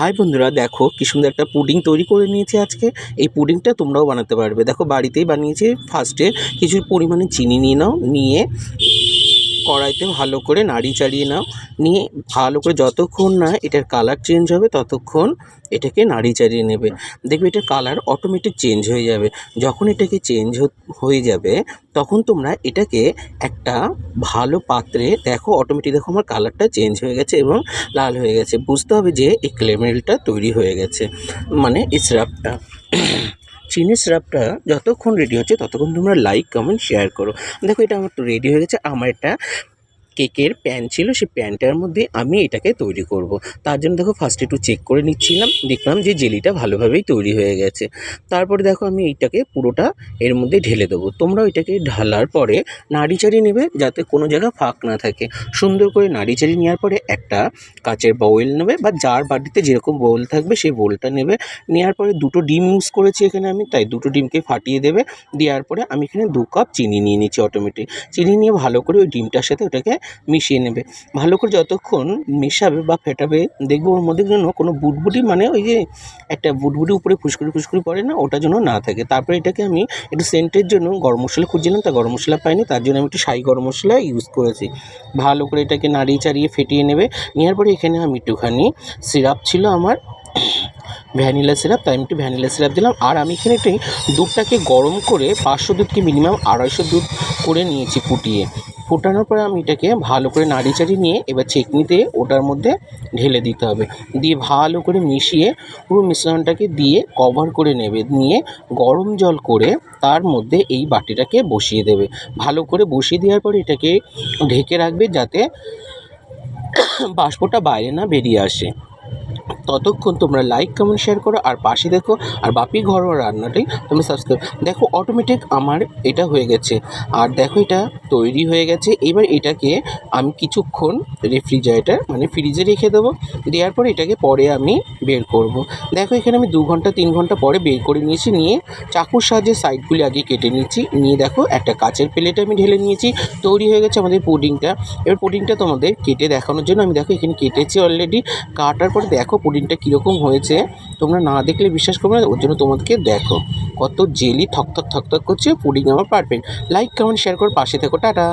High বন্ধুরা, দেখো কি সুন্দর একটা পুডিং তৈরি করে নিয়েছি আজকে। এই পুডিংটা তোমরাও বানাতে পারবে। দেখো বাড়িতেই বানিয়েছি। ফার্স্টে কিছু পরিমাণে চিনি নিয়ে নাও, নিয়ে কড়াইতে ভালো করে নাড়ি চাড়িয়ে নাও। নিয়ে ভালো করে যতক্ষণ না এটার কালার চেঞ্জ হবে, ততক্ষণ এটাকে নাড়ি চাড়িয়ে নেবে। দেখবে এটার কালার অটোমেটিক চেঞ্জ হয়ে যাবে। যখন এটাকে চেঞ্জ হয়ে যাবে, তখন তোমরা এটাকে একটা ভালো পাত্রে, দেখো অটোমেটিক দেখো আমার কালারটা চেঞ্জ হয়ে গেছে এবং লাল হয়ে গেছে। বুঝতে হবে যে এই ক্যারামেলটা তৈরি হয়ে গেছে মানে এই সিরাপটা চিনি সিরাপটা যতক্ষণ রেডি হচ্ছে, ততক্ষণ তোমরা লাইক কমেন্ট শেয়ার করো। দেখো, এটা আমার তো রেডি হয়ে গেছে। আমার একটা কেকের প্যান ছিল, সেই প্যানটার মধ্যে আমি এটাকে তৈরি করব। তার জন্য দেখো ফার্স্ট একটু চেক করে নিচ্ছিলাম, দেখলাম যে জেলিটা ভালোভাবেই তৈরি হয়ে গেছে। তারপরে দেখো আমি এইটাকে পুরোটা এর মধ্যে ঢেলে দেবো। তোমরাও এটাকে ঢালার পরে নাড়ি নেবে যাতে কোনো জায়গা ফাঁক না থাকে। সুন্দর করে নাড়ি নেওয়ার পরে একটা কাচের বাউল নেবে বা যার বাড়িতে যেরকম বোল থাকবে সেই বোলটা নেবে। নেওয়ার পরে দুটো ডিম ইউজ করেছি এখানে আমি, তাই দুটো ডিমকে ফাটিয়ে দেবে। দেওয়ার পরে আমি এখানে দু কাপ চিনি নিয়ে নিচ্ছি অটোমেটিক চিনি নিয়ে ভালো করে ওই ডিমটার সাথে ওটাকে মিশিয়ে নেবে। ভালো করে যতক্ষণ মেশাবে বা ফেটাবে, দেখবে ওর মধ্যে যেন কোনো বুটবুটি মানে ওই যে একটা বুটবুটি উপরে ফুসকুড়ি ফুসকুড়ি পড়ে না, ওটা যেন না থাকে। তারপরে এটাকে আমি একটু সেন্টের জন্য গরম মশলা খুঁজছিলাম, তা গরম মশলা পাইনি, তার জন্য আমি একটু সাই গরম মশলা ইউজ করেছি। ভালো করে এটাকে নাড়িয়ে চাড়িয়ে ফেটিয়ে নেবে। নেওয়ার পরে এখানে আমি একটুখানি সিরাপ ছিল আমার ভ্যানিলা সিরাপ তাই আমি একটু ভ্যানিলা সিরাপ দিলাম। আর আমি এখানে একটু দুধটাকে গরম করে পাঁচশো দুধকে মিনিমাম আড়াইশো দুধ করে নিয়েছি ফুটিয়ে। ফোটানোর পরে আমি এটাকে ভালো করে নাড়ি নিয়ে এবার চেকনিতে ওটার মধ্যে ঢেলে দিতে হবে। দিয়ে ভালো করে মিশিয়ে পুরো মিশ্রণটাকে দিয়ে কভার করে নেবে। নিয়ে গরম জল করে তার মধ্যে এই বাটিটাকে বসিয়ে দেবে। ভালো করে বসিয়ে দেওয়ার পরে এটাকে ঢেকে রাখবে যাতে বাষ্পটা বাইরে না বেরিয়ে আসে। ততক্ষণ তোমরা লাইক কমেন্ট শেয়ার করো আর পাশে দেখো আর বাপি ঘরোয়া রান্নাটাই তুমি সাবস্ক্রাইব দেখো অটোমেটিক আমার এটা হয়ে গেছে। আর দেখো এটা তৈরি হয়ে গেছে। এবার এটাকে আমি কিছুক্ষণ রেফ্রিজারেটার মানে ফ্রিজে রেখে দেবো। দেওয়ার পরে এটাকে পরে আমি বের করব। দেখো এখানে আমি দু ঘণ্টা, তিন ঘণ্টা পরে বের করে নিয়েছি। নিয়ে চাকুর সাহায্যে সাইডগুলি আগে কেটে নিয়েছি। নিয়ে দেখো একটা কাচের প্লেটে আমি ঢেলে নিয়েছি। তৈরি হয়ে গেছে আমাদের পুডিংটা। এবার পুডিংটা তোমাদের কেটে দেখানোর জন্য আমি দেখো এখানে কেটেছি অলরেডি কাটার পরে দেখো পুডিংটা কীরকম হয়েছে, তোমরা না দেখলে বিশ্বাস করবে না, ওর জন্য তোমাদেরকে দেখো। কত জেলি থকথক থকথক করছে পুডিং আমার পারফেক্ট লাইক কমেন্ট শেয়ার করে, পাশে থেকো, টাটা।